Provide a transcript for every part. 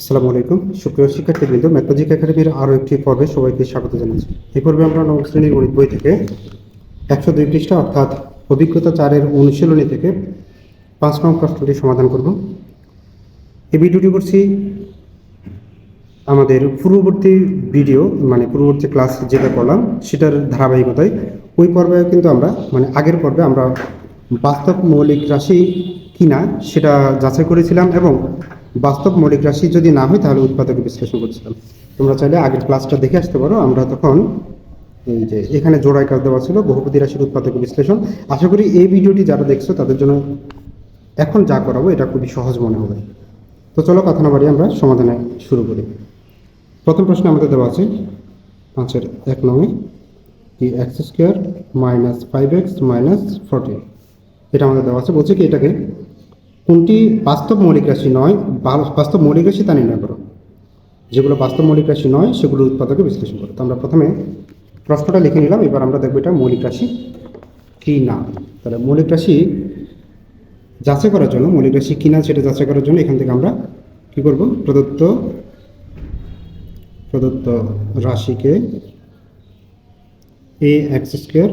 আসসালামু আলাইকুম। সুপ্রিয় শিক্ষার্থীবৃন্দ ম্যাথমেটিক একাডেমির আরও একটি পর্বে সবাইকে স্বাগত জানাচ্ছি। এই পর্বে আমরা নবম শ্রেণির গণিত বই থেকে একশো দুই পৃষ্ঠা, অর্থাৎ অভিজ্ঞতা চারের অনুশীলনী থেকে পাঁচ নং প্রশ্নটি সমাধান করব। এই ভিডিওটি করছি আমাদের পূর্ববর্তী ভিডিও মানে পূর্ববর্তী ক্লাস যেটা করলাম, সেটার ধারাবাহিকতায়। ওই পর্বে কিন্তু আমরা মানে আগের পর্বে আমরা বাস্তব মৌলিক রাশি কিনা সেটা যাচাই করেছিলাম এবং বাস্তব মৌলিক রাশি যদি না হয়, তাহলে উৎপাদক বিশ্লেষণ করছিলাম তোমরা চাইলে আগের ক্লাসটা দেখে আসতে পারো। আমরা তখন এই যে এখানে জোড়ায় কাজ দেওয়া ছিল বহুপতি রাশির উৎপাদক বিশ্লেষণ। আশা করি এই ভিডিওটি যারা দেখছ, তাদের জন্য এখন যা করাবো, এটা খুবই সহজ মনে হবে। তো চলো কথা না বাড়িয়ে আমরা সমাধানে শুরু করি। প্রথম প্রশ্ন আমাদের দেওয়া আছে, পাঁচের এক নয় কি x square minus five x minus forty এটা আমাদের দেওয়া আছে। বলছে কি এটাকে কোনটি বাস্তব মৌলিক রাশি নয় বাস্তব মৌলিক রাশি তা নির্ণয় করো। যেগুলো বাস্তব মৌলিক রাশি নয়, সেগুলো উৎপাদকে বিশ্লেষণ করো। তো আমরা প্রথমে প্রশ্নটা লিখে নিলাম, এবার আমরা দেখব এটা মৌলিক রাশি কি না। তাহলে মৌলিক রাশি যাচাই করার জন্য, মৌলিক রাশি কি না সেটা যাচাই করার জন্য এখান থেকে আমরা কি করব? প্রদত্ত প্রদত্ত রাশিকে a x square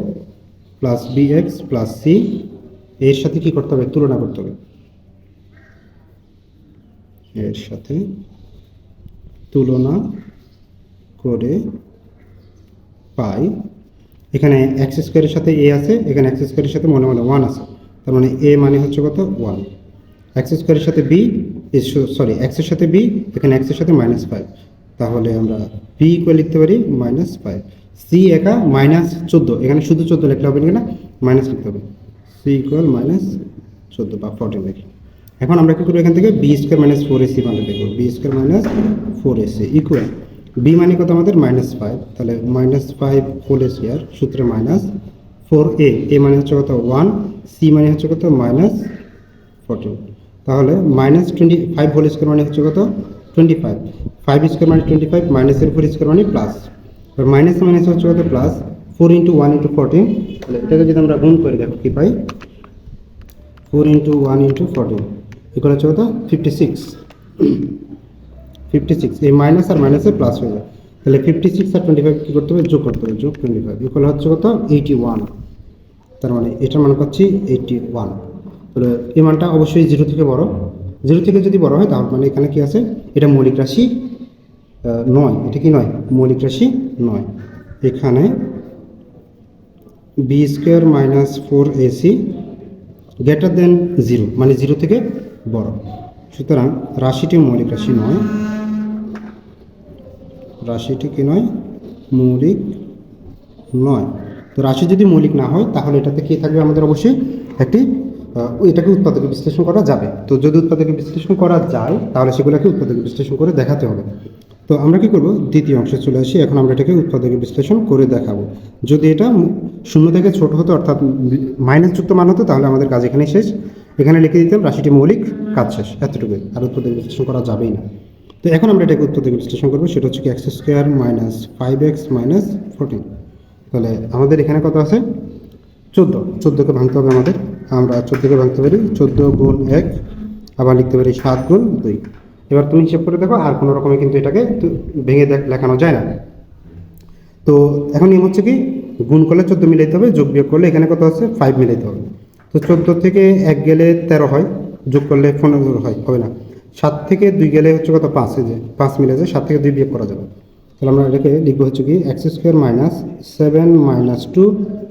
plus b x plus c এর সাথে কি করতে হবে? তুলনা করতে হবে। এর সাথে তুলনা করে পাই। এখানে এক্স স্কোয়ারের সাথে এ আছে, এখানে এক্স স্কোয়ারের সাথে মনে মনে ওয়ান আছে। তার মানে এ মানে হচ্ছে কত? ওয়ান এক্স স্কোয়ারের সাথে বি সরি এক্সের সাথে বি এখানে এক্সের সাথে মাইনাস ফাইভ তাহলে আমরা বি ইকুয়াল লিখতে পারি মাইনাস ফাইভ সি একা মাইনাস চোদ্দ। এখানে শুধু চোদ্দ লিখলে হবে না মাইনাস লিখতে হবে। সি ইকুয়াল মাইনাস চোদ্দ বা ফোরটিন লিখি এখন আমরা কি করব? এখান থেকে b square minus four ac মানটা দেখব। B square minus four ac equal b মানে কত আমাদের? মাইনাস ফাইভ তাহলে মাইনাস ফাইভ হোল স্কোয়ার সূত্রে মাইনাস ফোর এ এ মানে হচ্ছে কত? ওয়ান সি মানে হচ্ছে কত? মাইনাস ফোরটিন তাহলে minus twenty five whole square মানে হচ্ছে কত? টোয়েন্টি ফাইভ ফাইভ স্কোয়ার মানে টোয়েন্টি ফাইভ মাইনাসের ফোর স্কোয়ার মানে প্লাস এবার মাইনাস মাইনাস হচ্ছে কত? Plus four into one into fourteen তাহলে এটাকে যদি আমরা গুণ করে দেখো, কি পাই? Four into one into fourteen এগুলো হচ্ছে কত? ফিফটি সিক্স ফিফটি সিক্স এই মাইনাস আর মাইনাসে প্লাস হয়ে যায়। তাহলে ফিফটি সিক্স আর টোয়েন্টি ফাইভ কী করতে হবে? যোগ করতে হবে। যোগ টোয়েন্টি ফাইভ ইকুয়াল হচ্ছে কত? এইটি ওয়ান তার মানে এটার মান পাচ্ছি এইটি ওয়ান তাহলে এই মানটা অবশ্যই জিরো থেকে বড়। জিরো থেকে যদি বড় হয় তাহলে মানে এখানে কি আছে? এটা মৌলিক রাশি নয়। এটা কি নয়? মৌলিক রাশি নয়। এখানে b square minus four ac greater than zero মানে জিরো থেকে বড়। সুতরাং রাশিটি মৌলিক রাশি নয়। রাশিটি কি নয়? মৌলিক নয়। তো রাশি যদি মৌলিক না হয়, তাহলে এটাতে কি থাকবে আমাদের অবশ্যই একটি এটাকে উৎপাদকে বিশ্লেষণ করা যাবে। তো যদি উৎপাদকে বিশ্লেষণ করা যায়, তাহলে সেগুলোকে উৎপাদকে বিশ্লেষণ করে দেখাতে হবে। তো আমরা কি করব? দ্বিতীয় অংশে চলে আসি। এখন আমরা এটাকে উৎপাদকে বিশ্লেষণ করে দেখাবো। যদি এটা শূন্য থেকে ছোট হতো, অর্থাৎ মাইনাস যুক্ত মান হতো, তাহলে আমাদের কাজ এখানেই শেষ। এখানে লিখে দিতাম, রাশিটি মৌলিক, কাজ শেষ, এতটুকুই। আর উৎপাদক বিশ্লেষণ করা যাবেই না। তো এখন আমরা এটাকে উত্তর থেকে বিশ্লেষণ করব, সেটা হচ্ছে কি x square minus five x minus fourteen তাহলে আমাদের এখানে কত আছে? চোদ্দ। চোদ্দোকে ভাঙতে হবে আমাদের। আমরা চোদ্দোকে ভাঙতে পারি, চোদ্দ গুণ এক, আবার লিখতে পারি সাত গুণ দুই। এবার তুমি হিসেব করে দেখো, আর কোনো রকমে কিন্তু এটাকে ভেঙে দেখ- লেখানো যায় না। তো এখন নিয়ম হচ্ছে কি, গুণ করলে চোদ্দ মিলাইতে হবে, যোগ বিয়োগ করলে এখানে কত আছে? ফাইভ মিলাইতে হবে। তো চোদ্দ থেকে এক গেলে তেরো হয়, যোগ করলে পনেরো হয়, হবে না। সাত থেকে দুই গেলে হচ্ছে কত? পাঁচ যে পাঁচ মিলে যায়, সাত থেকে দুই বিয়োগ করা যাবে। তাহলে আমরা এটাকে লিখব হচ্ছে কি x square minus seven minus two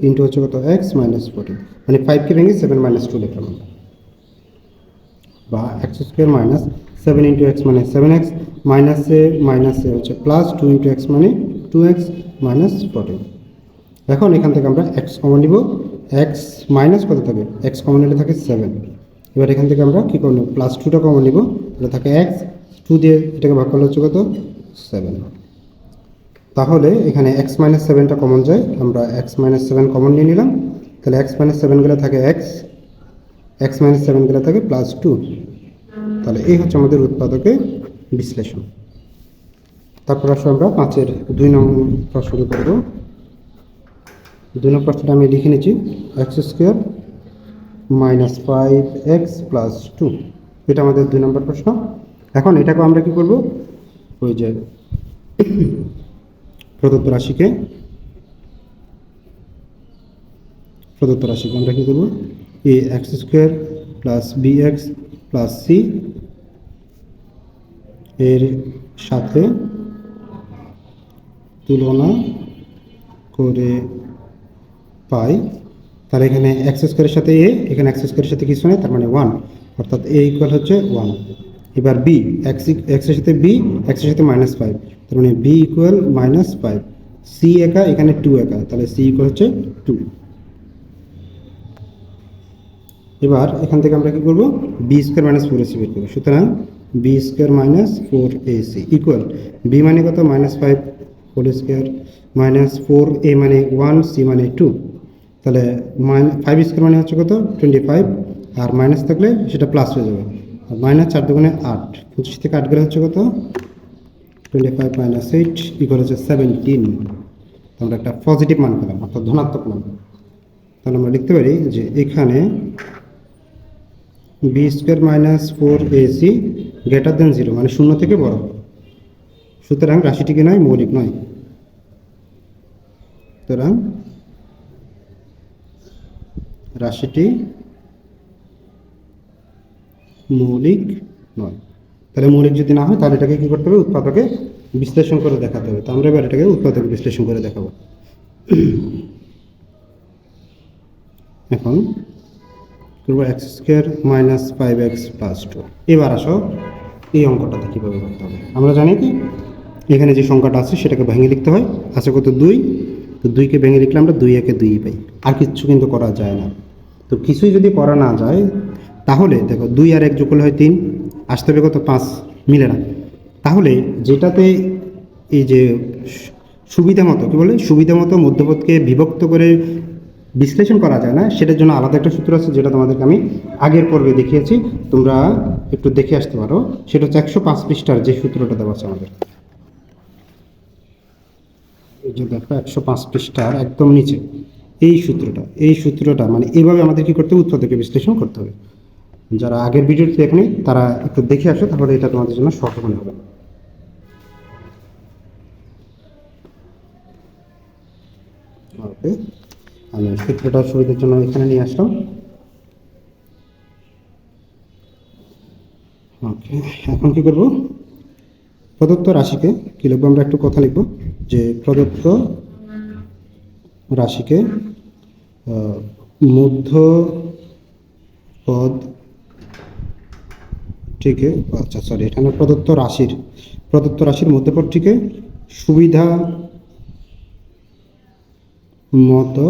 into হচ্ছে কত? এক্স মাইনাস ফোরটিন মানে ফাইভকে ভেঙে সেভেন মাইনাস টু লিখলাম আমরা। বা x square minus seven into x মানে সেভেন এক্স মাইনাসে মাইনাসে হচ্ছে প্লাস টু ইন্টু এক্স মানে টু এক্স মাইনাস ফোরটিন এখন এখান থেকে আমরা এক্স কমন নিব। এক্স মাইনাস কত থাকে? এক্স কমন নিলে থাকে সেভেন এবার এখান থেকে আমরা কী করব? প্লাস টুটা কমন নিব। তাহলে থাকে এক্স টু দিয়ে এটাকে ভাগ করলে হচ্ছে কত? সেভেন তাহলে এখানে এক্স মাইনাস সেভেনটা কমন যায়। আমরা এক্স মাইনাস সেভেন কমন নিয়ে নিলাম। তাহলে এক্স মাইনাস সেভেন গেলে থাকে এক্স এক্স মাইনাস সেভেন গেলে থাকে প্লাস টু তাহলে এই হচ্ছে আমাদের উৎপাদকে বিশ্লেষণ। তারপর আসলে আমরা পাঁচের দুই নম্বর প্রশ্নটি করব। দুই নং প্রশ্নটা আমি লিখে নিচ্ছি। X square minus five x plus two এটা আমাদের দুই নম্বর প্রশ্ন। এখন এটাকে আমরা কি করব? ওই যে প্রদত্ত রাশিকে প্রদত্ত রাশিকে আমরা কি করব? A x square plus b x plus c এর সাথে তুলনা করে পাই, তাহলে এখানে এক্স স্কোয়ারের সাথে এ এখানে এক্স স্কোয়ারের সাথে কিছু নেই, তার মানে ওয়ান অর্থাৎ এ ইকুয়াল হচ্ছে ওয়ান এবার বি এক্স এক্সের সাথে বি এক্সের সাথে মাইনাস ফাইভ তার মানে b equal minus five c একা, এখানে টু একা, তাহলে সি ইকুয়াল হচ্ছে টু এবার এখান থেকে আমরা কি করব? B square minus four ac বের করব। সুতরাং b square minus four ac equal b মানে কত? Minus five whole square minus four a মানে ওয়ান সি মানে টু তাহলে ফাইভ স্কোয়ার মানে হচ্ছে কত? টোয়েন্টি ফাইভ আর মাইনাস থাকলে সেটা প্লাস হয়ে যাবে। আর মাইনাস চার দুগুণে আট। পঁচিশ থেকে আট গেলে হচ্ছে কত? Twenty five minus eight equal হচ্ছে সেভেন্টিন আমরা একটা পজিটিভ মান পেলাম, অর্থাৎ ধনাত্মক মান। তাহলে আমরা লিখতে পারি যে এখানে b square minus four ac greater than zero মানে শূন্য থেকে বড়। সুতরাং রাশিটিকে নয়, মৌলিক নয়। সুতরাং রাশিটি মৌলিক নয়। তাহলে মৌলিক যদি না হয়, তাহলে এটাকে কী করতে হবে? উৎপাদকে বিশ্লেষণ করে দেখাতে হবে। তো আমরা এবার এটাকে উৎপাদকে বিশ্লেষণ করে দেখাবো। এখন x square minus five x plus two এবার আসো এই অঙ্কটাতে কীভাবে করতে হবে। আমরা জানি কি, এখানে যে সংখ্যাটা আছে, সেটাকে ভেঙে লিখতে হয়। আছে কত? দুই। তো দুইকে ভেঙে লিখলে আমরা দুই একে দুই পাই। আর কিচ্ছু কিন্তু করা যায় না। তো কিছুই যদি করা না যায়, তাহলে দেখো দুই আর এক যোগ হয় তিন, আসতে হবে কত? পাঁচ, মিলে না। তাহলে যেটাতে এই যে সুবিধা মতো, কী বলে? সুবিধা মতো মধ্যপথকে বিভক্ত করে বিশ্লেষণ করা যায় না, সেটার জন্য আলাদা একটা সূত্র আছে যেটা তোমাদেরকে আমি আগের পর্বে দেখিয়েছি। তোমরা একটু দেখে আসতে পারো। সেটা হচ্ছে একশো পাঁচ পৃষ্ঠার যে সূত্রটা দেওয়া আছে আমাদের। এই যে দেখো, একশো পাঁচ পৃষ্ঠার একদম নিচে। এই সূত্রটা এই সূত্রটা মানে এইভাবে আমাদের কী করতে হবে উৎপাদকে বিশ্লেষণ করতে হবে। যারা আগের ভিডিওটি দেখেনি, তারা একটু দেখে আসো, তাহলে এটা তোমাদের জন্য সহজ মনে হবে। ওকে, আমি সূত্রটা সুবিধার জন্য এখানে নিয়ে আসলাম। ওকে, এখন কি করব? প্রদত্ত রাশিকে, কি লিখব আমরা একটু কথা লিখব? যে প্রদত্ত রাশিকে মধ্য পদ টিকে আচ্ছা সরি এখানে প্রদত্ত রাশির প্রদত্ত রাশির মধ্যপদটিকে সুবিধা মতো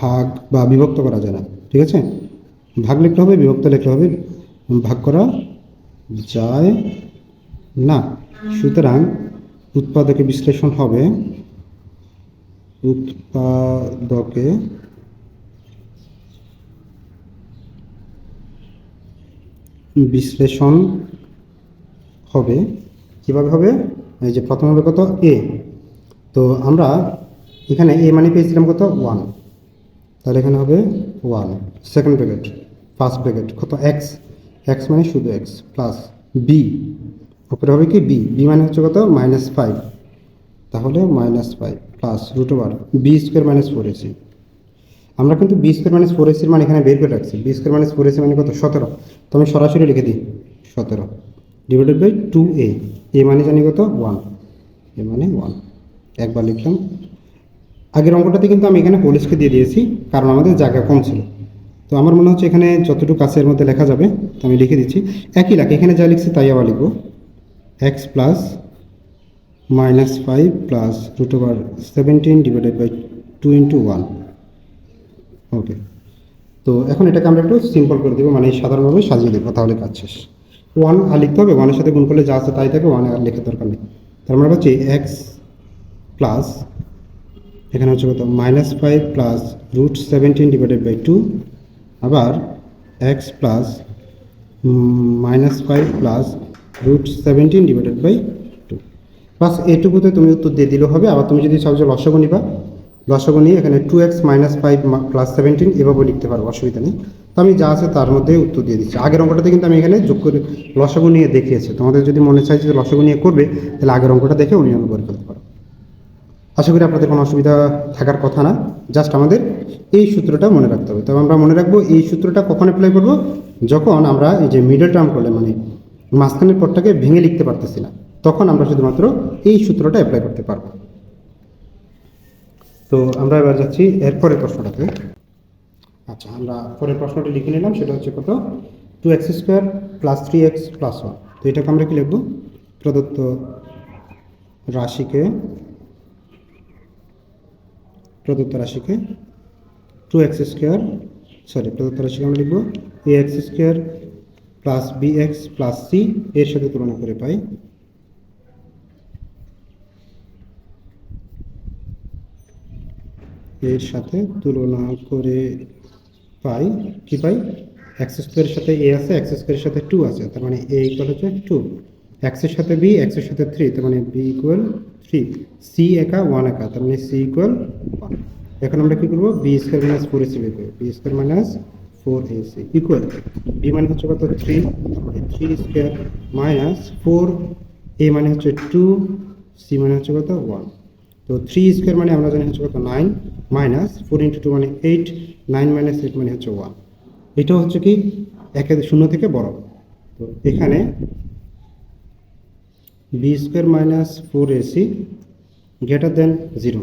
ভাগ বা বিভক্ত করা যায় না, ঠিক আছে? ভাগ লিখতে হবে, বিভক্ত লিখতে হবে, ভাগ করা যায় না। সুতরাং উৎপাদকে বিশ্লেষণ হবে। উৎপাদকে বিশ্লেষণ হবে। কীভাবে হবে? এই যে প্রথম হবে কত? এ তো আমরা এখানে এ মানে পেয়েছিলাম কত? ওয়ান তাহলে এখানে হবে one second bracket first bracket কত? এক্স এক্স মানে শুধু এক্স প্লাস বি উপরে হবে কি? বি বি মানে হচ্ছে কত? মাইনাস ফাইভ তাহলে minus five plus root over b square minus four ac আমরা কিন্তু বি স্কোয়ার মাইনাস ফোর এসির মানে এখানে বের করে রাখছি। B square minus four ac মানে কত? সতেরো। তো আমি সরাসরি লিখে দিই। সতেরো। Divided by two a a মানে জানি কত? ওয়ান এ মানে ওয়ান একবার লিখলাম। আগের অঙ্কটাতে কিন্তু আমি এখানে পুলিশকে দিয়ে দিয়েছি, কারণ আমাদের জায়গা কম ছিল। তো আমার মনে হচ্ছে এখানে যতটুকু কাছের মধ্যে লেখা যাবে, তো আমি লিখে দিচ্ছি। একই লাখ এখানে যা লিখছি তাই আবার লিখব। X plus minus five plus root over seventeen divided by two into one okay তো এখন এটাকে আমরা একটু সিম্পল করে দেবো মানে সাধারণভাবে সাজিয়ে দেবো, তাহলে কাজ শেষ। ওয়ান আর লিখতে হবে ওয়ানের সাথে গুণ করলে যা আছে তাই থাকে ওয়ান আর লেখার দরকার নেই। তার মানে হচ্ছে এক্স প্লাস এখানে হচ্ছে কত? Minus five plus root seventeen divided by two আবার x plus minus five plus root seventeen divided by two plus এটুকুতে তুমি উত্তর দিয়ে দিলেও হবে। আবার তুমি যদি চাও যে লসগু নিবা লসগু নিয়ে এখানে two x minus five plus seventeen এভাবে লিখতে পারো, অসুবিধা নেই। তো আমি যা আছে তার মধ্যে উত্তর দিয়ে দিচ্ছি। আগের অঙ্কটাতে কিন্তু আমি এখানে যোগ করে লসাগু নিয়ে দেখিয়েছি। তোমাদের যদি মনে চাই যে লসাগু নিয়ে করবে, তাহলে আগের অঙ্কটা দেখে অন্যান্য করে ফেলতে পারো। আশা করি আপনাদের কোনো অসুবিধা থাকার কথা না। জাস্ট আমাদের এই সূত্রটা মনে রাখতে হবে। তবে আমরা মনে রাখব, এই সূত্রটা কখন অ্যাপ্লাই করব? যখন আমরা এই যে মিডল টার্ম করলে মানে মাঝখানের পরটাকে ভেঙে লিখতে পারতেছি না। তখন আমরা শুধুমাত্র এই সূত্রটা অ্যাপ্লাই করতে পারব। তো আমরা এবার যাচ্ছি এরপরের প্রশ্নটাতে। আচ্ছা আমরা পরের প্রশ্নটি লিখে নিলাম, সেটা হচ্ছে কত? Two x square plus three x plus one তো এটাকে আমরা কি লিখব? প্রদত্ত রাশিকে প্রদত্ত রাশিকে টু এক্স স্কোয়ার সরি প্রদত্ত রাশিকে আমরা লিখব a x square plus b x plus c এর সাথে তুলনা করে পাই। এর সাথে তুলনা করে পাই কি পাই? এক্স স্কোয়ারের সাথে এ আছে এক্স স্কোয়ারের সাথে টু আছে, তার মানে এ ইকুয়াল হচ্ছে টু এক্সের সাথে বি এক্সের সাথে থ্রি তার মানে বি ইকুয়াল থ্রি সি একা ওয়ান একা, তার মানে সি ইকুয়াল এখন আমরা কি করব? B square minus four ac করব b square minus four ac equal b মানে হচ্ছে কত? Three three square minus four a মানে হচ্ছে টু সি মানে হচ্ছে কত? ওয়ান তো থ্রি স্কোয়ার মানে আমরা জানি হচ্ছে কত? Nine minus four into two মানে এইট নাইন মাইনাস এইট মানে হচ্ছে ওয়ান এটা হচ্ছে কি? একের শূন্য থেকে বড়। তো এখানে b square minus four ac greater than zero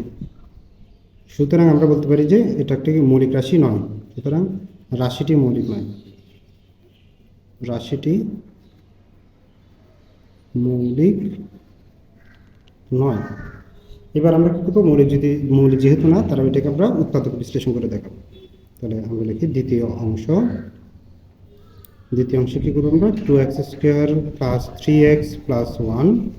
সুতরাং আমরা বলতে পারি যে এটা একটি মৌলিক রাশি নয়। সুতরাং রাশিটি মৌলিক নয় রাশিটি মৌলিক নয়। এবার আমরা কী করব? মৌলিক যদি, মৌলিক যেহেতু না তারা এটাকে আমরা উৎপাদক বিশ্লেষণ করে দেখাবো। তাহলে আমরা লিখি দ্বিতীয় অংশ। দ্বিতীয় অংশে কী করব আমরা? Two x square plus three x plus one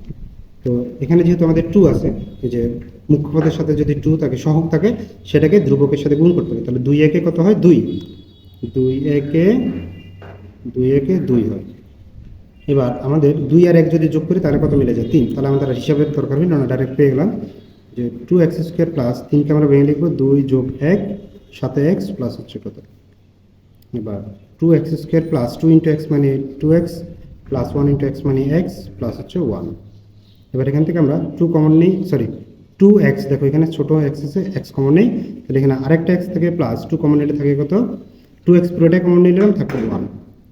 তো এখানে যেহেতু আমাদের টু আছে, এই যে মুখ্য পদের সাথে যদি টু থাকে সহক থাকে, সেটাকে ধ্রুবকের সাথে গুণ করতে হবে। তাহলে দুই একে কত হয়? দুই। দুই একে দুই একে দুই হয়। এবার আমাদের দুই আর এক যদি যোগ করি, তাহলে কত মিলে যায়? তিন। তাহলে আমাদের হিসাবের দরকার হইল না ডাইরেক্ট পেয়ে গেলাম যে টু এক্স স্কোয়ার প্লাস তিনকে আমরা ভেঙে লিখব, দুই যোগ এক, সাথে এক্স প্লাস হচ্ছে কত? এবার two x square plus two into x মানে two x plus one into x মানে এক্স প্লাস হচ্ছে ওয়ান এবার এখান থেকে আমরা টু কমন নেই সরি টু এক্স দেখো এখানে ছোটো এক্স আছে এক্স কমন নেই। তাহলে এখানে আরেকটা এক্স থেকে প্লাস টু কমন নিলে থাকে কত? টু এক্স পুরোটাই কমন নিলাম থাকবে ওয়ান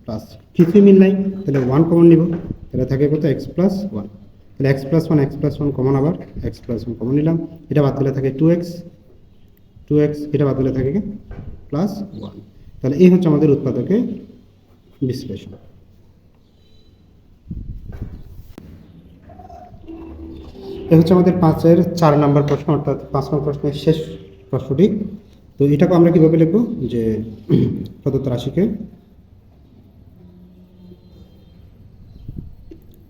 প্লাস কিছুই মিল নাই, তাহলে ওয়ান কমন নিব, তাহলে থাকে কত এক্স প্লাস ওয়ান তাহলে x plus one x plus one common আবার এক্স প্লাস ওয়ান কমন নিলাম, এটা বাদ দিলে থাকে টু এক্স টু এক্স এটা বাদ দিলে থাকে প্লাস ওয়ান তাহলে এই হচ্ছে আমাদের উৎপাদকে বিশ্লেষণ। এ হচ্ছে আমাদের পাঁচের চার নম্বর প্রশ্ন, অর্থাৎ পাঁচ নম্বর প্রশ্নের শেষ প্রশ্নটি। তো এটাকে আমরা কীভাবে লিখব? যে প্রদত্ত রাশিকে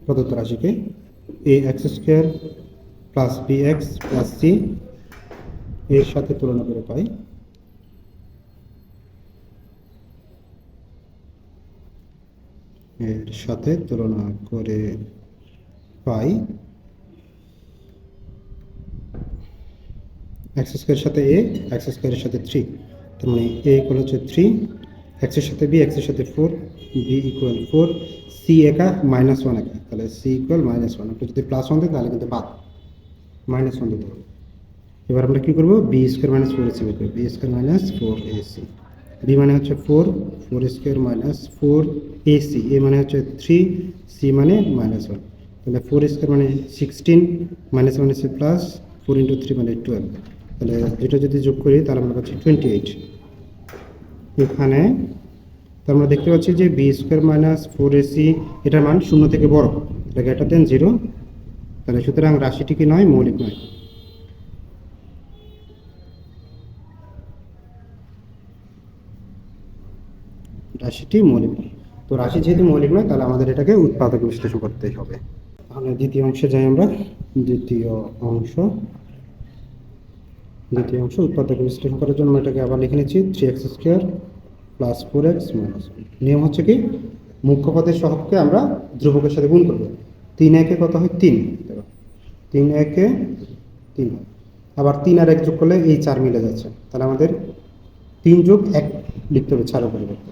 প্রদত্ত রাশিকে a x square plus b x plus c এর সাথে তুলনা করে পাই। এর সাথে তুলনা করে পাই এক্স স্কোয়ারের সাথে এ এক্স স্কোয়ারের সাথে থ্রি তার মানে এ ইকুয়াল হচ্ছে থ্রি এক্সের সাথে বি এক্সের সাথে four b equal four c একা মাইনাস ওয়ান একা। তাহলে সি ইকুয়াল মাইনাস ওয়ান আপনি যদি প্লাস ওয়ান দেন, তাহলে কিন্তু বাদ। মাইনাস ওয়ান দিতে হবে এবার আমরা কী করব? B square minus four ac বের করব। B square minus four ac b মানে হচ্ছে four four square minus four ac a মানে হচ্ছে থ্রি সি মানে মাইনাস ওয়ান তাহলে ফোর স্কোয়ার মানে sixteen minus ac plus four into three মানে টুয়েলভ তাহলে এটা যদি যোগ করি, তাহলে আমরা পাচ্ছি টোয়েন্টি এইট এখানে তো আমরা দেখতে পাচ্ছি যে b square minus four ac এটার মান শূন্য থেকে বড়। এটা গ্রেটার দেন জিরো তাহলে সুতরাং রাশিটি কি নয়, মৌলিক নয়। রাশিটি মৌলিক নয়। তো রাশি যেহেতু মৌলিক নয়, তাহলে আমাদের এটাকে উৎপাদক বিশ্লেষণ করতেই হবে। তাহলে দ্বিতীয় অংশে যাই আমরা। দ্বিতীয় অংশ। দ্বিতীয় অংশ, উৎপাদক বিশ্লেষণ করার জন্য এটাকে আবার লিখে নিচ্ছি three x square plus four x minus নিয়ম হচ্ছে কি, মুখ্য পদের সহগকে আমরা ধ্রুবকের সাথে গুণ করব। তিন একে কত হয়? তিন। তিন একে তিন। আবার তিন আর এক যোগ করলে এই চার মিলে যাচ্ছে। তাহলে আমাদের তিন যোগ এক লিখতে হবে চারের পরিবর্তে।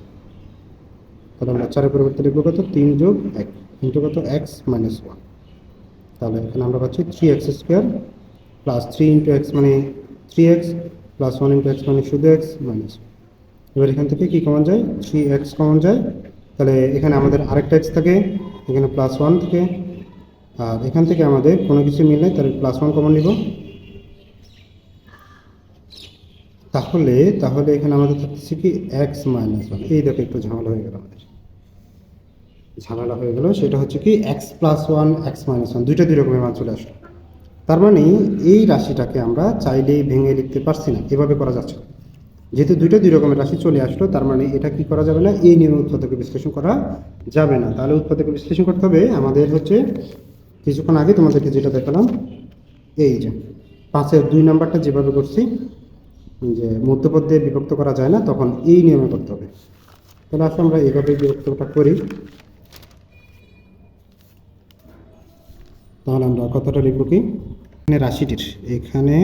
তাহলে আমরা চারের পরিবর্তে লিখব কত? তিন যোগ এক ইন্টু কত? এক্স মাইনাস ওয়ান তাহলে এখানে আমরা পাচ্ছি three x square plus three into x মানে three x plus one into x মানে শুধু এক্স মাইনাস এবার এখান থেকে কী কমন যায়? থ্রি এক্স কমন যায়। তাহলে এখানে আমাদের আরেকটা এক্স থাকে, এখানে প্লাস ওয়ান থাকে। আর এখান থেকে আমাদের কোনো কিছু মিললে তাহলে প্লাস ওয়ান কমন নিব। তাহলে তাহলে এখানে আমাদের থাকতেছে কি? এক্স মাইনাস ওয়ান এই দেখো একটু ঝামেলা হয়ে গেল আমাদের। ঝামেলা হয়ে গেল, সেটা হচ্ছে কি? X plus one x minus one দুইটা দুই রকমের মান চলে আসলো। তার মানে এই রাশিটাকে আমরা চাইলেই ভেঙে লিখতে পারছি না। এভাবে করা যাচ্ছে যেহেতু দুইটা দুই রকমের রাশি চলে আসলো, তার মানে এটা কি করা যাবে না? এই নিয়মে উৎপাদকে বিশ্লেষণ করা যাবে না। তাহলে উৎপাদকে বিশ্লেষণ করতে হবে আমাদের হচ্ছে, কিছুক্ষণ আগে তোমাদেরকে যেটা দেখালাম, এই যে পাঁচের দুই নাম্বারটা যেভাবে করছি, যে মধ্যপদ দিয়ে বিভক্ত করা যায় না, তখন এই নিয়মে করতে হবে। তাহলে আসলে আমরা এইভাবে বিভক্তটা করি। তাহলে আমরা কতটা লিখব কি? এখানে রাশিটির এখানে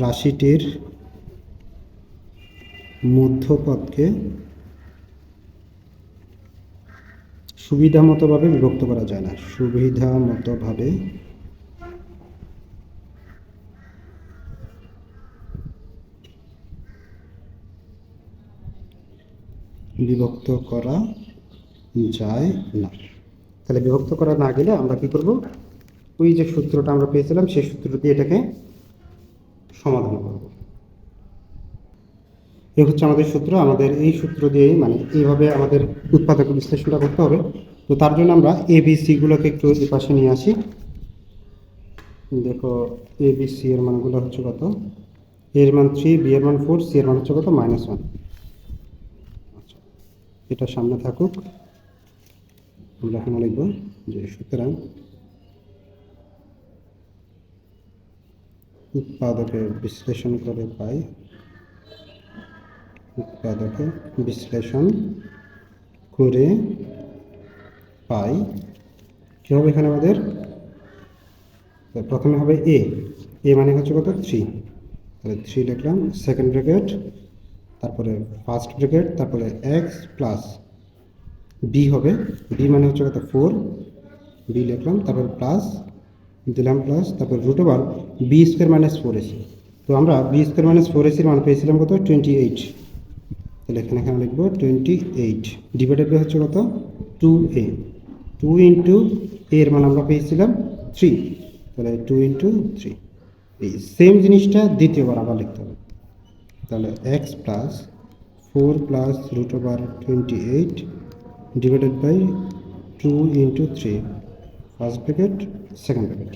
রাশিটির মধ্যপদকে সুবিধা মতোভাবে বিভক্ত করা যায় না। সুবিধা মতোভাবে বিভক্ত করা যায় না। তাহলে বিভক্ত করা না গেলে আমরা কি করব? ওই যে সূত্রটা আমরা পেয়েছিলাম, সেই সূত্র দিয়ে এটাকে সমাধান করব। এই হচ্ছে আমাদের সূত্র। আমাদের এই সূত্র দিয়েই মানে এইভাবে আমাদের উৎপাদক বিশ্লেষণটা করতে হবে। তো তার জন্য আমরা এ বি সিগুলোকে একটু এই পাশে নিয়ে আসি। দেখো এ বি সি এর মানগুলো হচ্ছে কত? এর মান থ্রি বি এর মান ফোর সি এর মান হচ্ছে কত? মাইনাস ওয়ান আচ্ছা এটা সামনে থাকুক। আমরা এখানে লিখব যে সুতরাং উৎপাদকে বিশ্লেষণ করে পাই। উৎপাদকে বিশ্লেষণ করে পাই। কী হবে এখানে আমাদের? প্রথমে হবে এ এ মানে হচ্ছে কত? থ্রি তাহলে থ্রি লিখলাম সেকেন্ড ব্র্যাকেট তারপরে ফার্স্ট ব্র্যাকেট তারপরে এক্স প্লাস বি হবে। বি মানে হচ্ছে কত? ফোর বি লিখলাম, তারপর প্লাস দিলাম প্লাস তারপর root over b square minus four ac তো আমরা বি স্কোয়ার মাইনাস ফোর এসির মান পেয়েছিলাম কত? টোয়েন্টি এইট তাহলে এখানে এখানে লিখব টোয়েন্টি এইট ডিভাইডেড বাই হচ্ছে কত? টু এ টু ইন্টু এর মান আমরা পেয়েছিলাম থ্রি তাহলে টু ইন্টু থ্রি এই সেম জিনিসটা দ্বিতীয়বার আবার লিখতে হবে। তাহলে x plus four plus root over twenty eight divided by two into three first bracket second bracket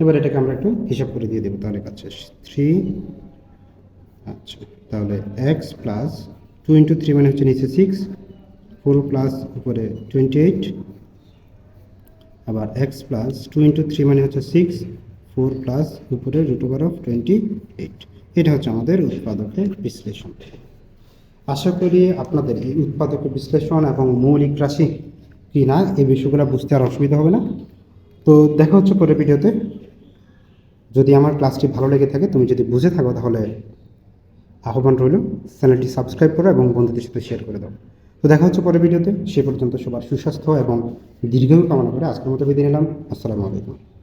এবার এটাকে আমরা একটু হিসাব করে দিয়ে দেবো, তাহলে কাছে থ্রি আচ্ছা তাহলে x plus two into three মানে হচ্ছে নিচে সিক্স ফোর প্লাস উপরে টোয়েন্টি এইট আবার x plus two into three মানে হচ্ছে সিক্স ফোর প্লাস উপরে root over of twenty eight এটা হচ্ছে আমাদের উৎপাদকের বিশ্লেষণ। আশা করি আপনাদের এই উৎপাদকের বিশ্লেষণ এবং মৌলিক রাশি কি না, এই বিষয়গুলো বুঝতে আর অসুবিধা হবে না। তো দেখা হচ্ছে পরের ভিডিওতে। যদি আমার ক্লাসটি ভালো লেগে থাকে, তুমি যদি বুঝে থাকো, তাহলে আহ্বান রইল, চ্যানেলটি সাবস্ক্রাইব করো এবং বন্ধুদের সাথে শেয়ার করে দাও। তো দেখা হচ্ছে পরের ভিডিওতে। সে পর্যন্ত সবার সুস্বাস্থ্য এবং দীর্ঘায়ু কামনা করে আজকের মতো বিদায় নিলাম। আসসালামু আলাইকুম।